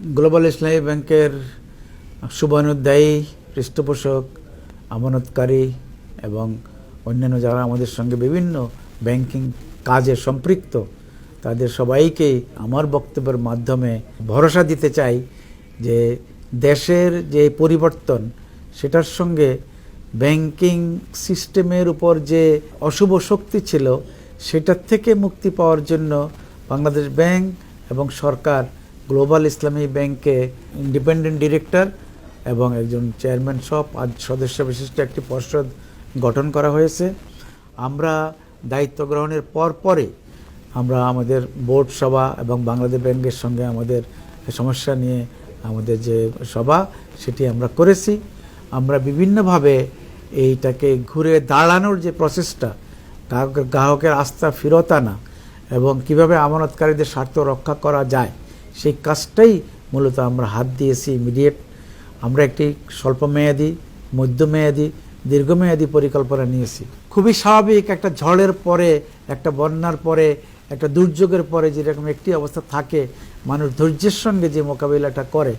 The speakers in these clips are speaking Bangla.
গ্লোবাল ইসলামী ব্যাংকের শুভানুদ্যায়ী পৃষ্ঠপোষক আমানতকারী এবং অন্যান্য যারা আমাদের সঙ্গে বিভিন্ন ব্যাংকিং কাজে সম্পৃক্ত, তাদের সবাইকেই আমার বক্তব্যের মাধ্যমে ভরসা দিতে চাই যে দেশের যে পরিবর্তন, সেটার সঙ্গে ব্যাংকিং সিস্টেমের উপর যে অশুভ শক্তি ছিল, সেটার থেকে মুক্তি পাওয়ার জন্য বাংলাদেশ ব্যাংক এবং সরকার গ্লোবাল ইসলামী ব্যাংকে ইন্ডিপেন্ডেন্ট ডিরেক্টর এবং একজন চেয়ারম্যান সহ পাঁচ সদস্য বিশিষ্ট একটি পর্ষদ গঠন করা হয়েছে। আমরা দায়িত্ব গ্রহণের পর পরে আমরা আমাদের বোর্ড সভা এবং বাংলাদেশ ব্যাংকের সঙ্গে আমাদের সমস্যা নিয়ে আমাদের যে সভা, সেটি আমরা করেছি। আমরা বিভিন্নভাবে এইটাকে ঘুরে দাঁড়ানোর যে প্রসেসটা গ্রাহকের আস্থা ফেরত আনা এবং কীভাবে আমানতকারীদের স্বার্থ রক্ষা করা যায় সেই কাজটাই মূলত আমরা হাত দিয়েছি ইমিডিয়েট আমরা একটি স্বল্পমেয়াদী, মধ্যমেয়াদী, দীর্ঘমেয়াদী পরিকল্পনা নিয়েছি। খুবই স্বাভাবিক একটা ঝড়ের পরে, একটা বন্যার পরে, একটা দুর্যোগের পরে যেরকম একটি অবস্থা থাকে, মানুষ ধৈর্যের সঙ্গে যে মোকাবিলাটা করে,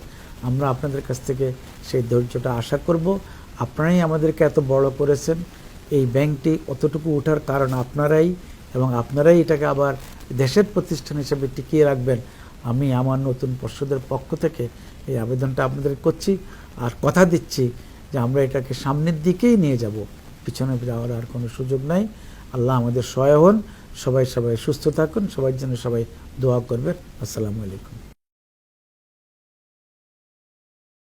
আমরা আপনাদের কাছ থেকে সেই ধৈর্যটা আশা করব। আপনারাই আমাদেরকে এত বড় করেছেন, এই ব্যাংকটি অতটুকু ওঠার কারণ আপনারাই এবং আপনারাই এটাকে আবার দেশের প্রতিষ্ঠান হিসেবে টিকিয়ে রাখবেন। আমি আমার নতুন পর্ষদের পক্ষ থেকে এই আবেদনটা আপনাদের করছি আর কথা দিচ্ছি যে আমরা এটাকে সামনের দিকেই নিয়ে যাব। পিছনে যাওয়ার আর কোনো সুযোগ নাই। আল্লাহ আমাদের সহায় হন। সবাই সবাই সুস্থ থাকুন। সবার জন্য সবাই দোয়া করবেন। আসসালামু আলাইকুম।